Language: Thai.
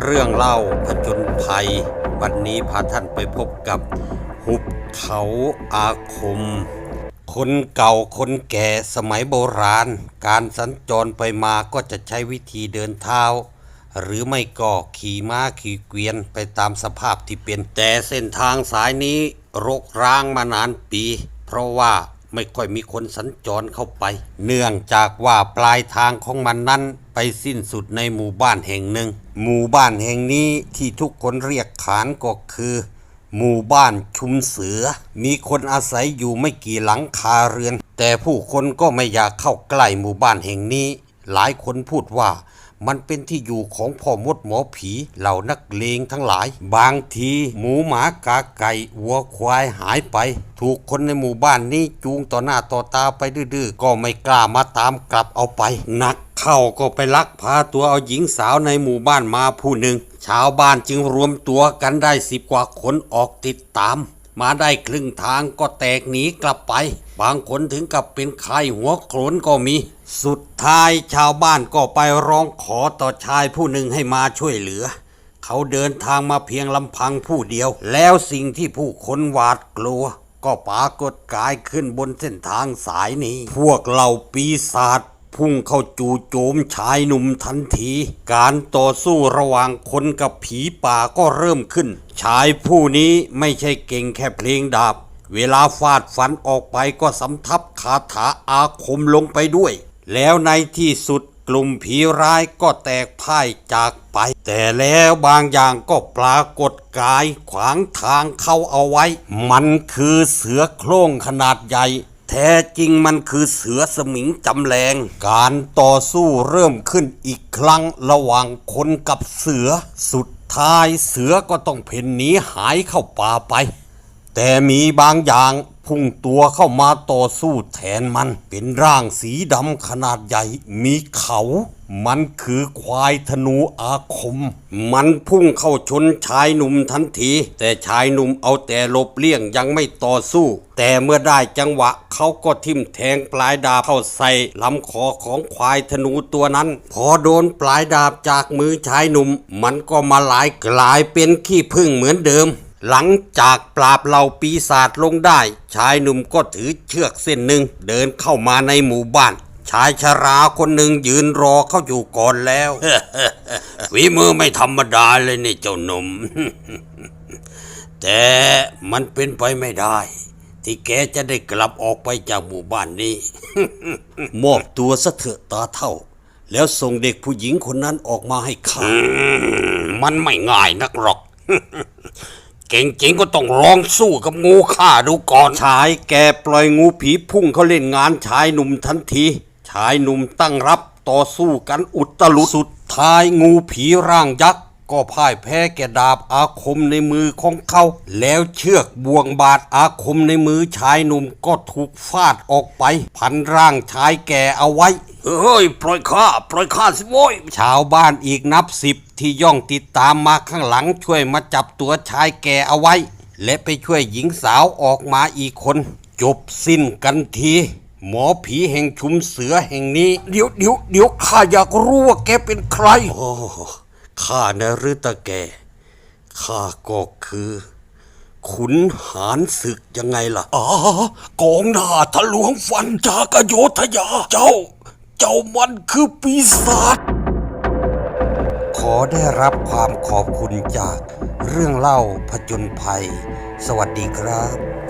เรื่องเล่าผจญภัย วันนี้พาท่านไปพบกับ หุบเขาอาคม คนเก่าคนแก่สมัยโบราณ การสัญจรไปมาก็จะใช้วิธีเดินเท้า หรือไม่ก็ขี่ม้าขี่เกวียนไปตามสภาพที่เป็น แต่เส้นทางสายนี้รกร้างมานานปี เพราะว่า ไม่ค่อยมีคนสัญจรเข้าไป เนื่องจากว่าปลายทางของมันนั้นไปสิ้นสุดในหมู่บ้านแห่งหนึ่ง หมู่บ้านแห่งนี้ที่ทุกคนเรียกขานก็คือ หมู่บ้านชุมเสือ มีคนอาศัยอยู่ไม่กี่หลังคาเรือน แต่ผู้คนก็ไม่อยากเข้าใกล้หมู่บ้านแห่งนี้ หลายคนพูดว่า มันเป็นที่อยู่ของพ่อมดหมอผีเหล่านักเลงทั้งหลาย บางทีหมูหมากาไก่วัวควายหายไป ถูกคนในหมู่บ้านนี้จูงต่อหน้าต่อตาไปดื้อๆก็ไม่กล้ามาตามกลับเอาไปหนักเข้าก็ไปลักพาตัวเอาหญิงสาวในหมู่บ้านมาผู้หนึ่งชาวบ้านจึงรวมตัวกันได้สิบกว่าคนออกติดตาม มาได้ครึ่งทางก็แตกหนีกลับไป บางคนถึงกับเป็นไข้หัวโขนก็มี สุดท้ายชาวบ้านก็ไปร้องขอต่อชายผู้หนึ่งให้มาช่วยเหลือ เขาเดินทางมาเพียงลำพังผู้เดียว แล้วสิ่งที่ผู้คนหวาดกลัว ก็ปรากฏกายขึ้นบนเส้นทางสายนี้ พวกเหล่าปีศาจ พุ่งเข้าจู่โจมชายหนุ่มทันที การต่อสู้ระหว่างคนกับผีป่าก็เริ่มขึ้น ชายผู้นี้ไม่ใช่เก่งแค่เพลงดาบ เวลาฟาดฟันออกไปก็สำทับคาถาอาคมลงไปด้วย แล้วในที่สุดกลุ่มผีร้ายก็แตกพ่ายจากไป แต่แล้วบางอย่างก็ปรากฏกายขวางทางเข้าเอาไว้ มันคือเสือโคร่งขนาดใหญ่ แท้จริงมันคือเสือสมิงจำแรง การต่อสู้เริ่มขึ้นอีกครั้งระหว่างคนกับเสือ สุดท้ายเสือก็ต้องเพ่นหนีหายเข้าป่าไป แต่มีบางอย่างพุ่งตัวเข้ามาต่อสู้แทนมัน เป็นร่างสีดำขนาดใหญ่มีเขา มันคือควายธนูอาคม มันพุ่งเข้าชนชายหนุ่มทันที แต่ชายหนุ่มเอาแต่หลบเลี่ยงยังไม่ต่อสู้ แต่เมื่อได้จังหวะเขาก็ทิ่มแทงปลายดาบเข้าใส่ลำคอของควายธนูตัวนั้น พอโดนปลายดาบจากมือชายหนุ่ม มันก็มาหลายกลายเป็นขี้ผึ้งเหมือนเดิมหลังจากปราบเหล่าปีศาจลงได้ ชายหนุ่มก็ถือเชือกเส้นหนึ่งเดินเข้ามาในหมู่บ้าน ชายชราคนหนึ่งยืนรอเขาอยู่ก่อนแล้วฝีมือไม่ธรรมดาเลยนี่เจ้าหนุ่ม แต่มันเป็นไปไม่ได้ ที่แกจะได้กลับออกไปจากหมู่บ้านนี้ มอบตัวซะเถอะตาเท่า แล้วส่งเด็กผู้หญิงคนนั้นออกมาให้ข้ามันไม่ง่ายนักหรอกเก่งจริงก็ต้องลองสู้กับงูข้าดูก่อน ชายแกปล่อยงูผีพุ่งเขาเล่นงานชายหนุ่มทันที ชายหนุ่มตั้งรับต่อสู้กันอุตลุดสุดท้ายงูผีร่างยักษ์ก็พ่ายแพ้แก่ดาบอาคมในมือของเขา แล้วเชือกบ่วงบาดอาคมในมือชายหนุ่มก็ถูกฟาดออกไป พันร่างชายแก่เอาไว้ เฮ้ย ปล่อยข้า ปล่อยข้าสิโว้ย ชาวบ้านอีกนับสิบที่ย่องติดตามมาข้างหลังช่วยมาจับตัวชายแก่เอาไว้ และไปช่วยหญิงสาวออกมาอีกคน จบสิ้นกันที หมอผีแห่งชุมเสือแห่งนี้ เดี๋ยวเดี๋ยวเดี๋ยวข้าอยากรู้ว่าแกเป็นใครโอ้ข้านะหรือตาแกข้าก็คือ ขุนหารศึกยังไงล่ะอ๋อกองหน้าทะลวงฟันจากอโยธยา เจ้า เจ้ามันคือปีศาจขอได้รับความขอบคุณจากเรื่องเล่าผจญภัย สวัสดีครับ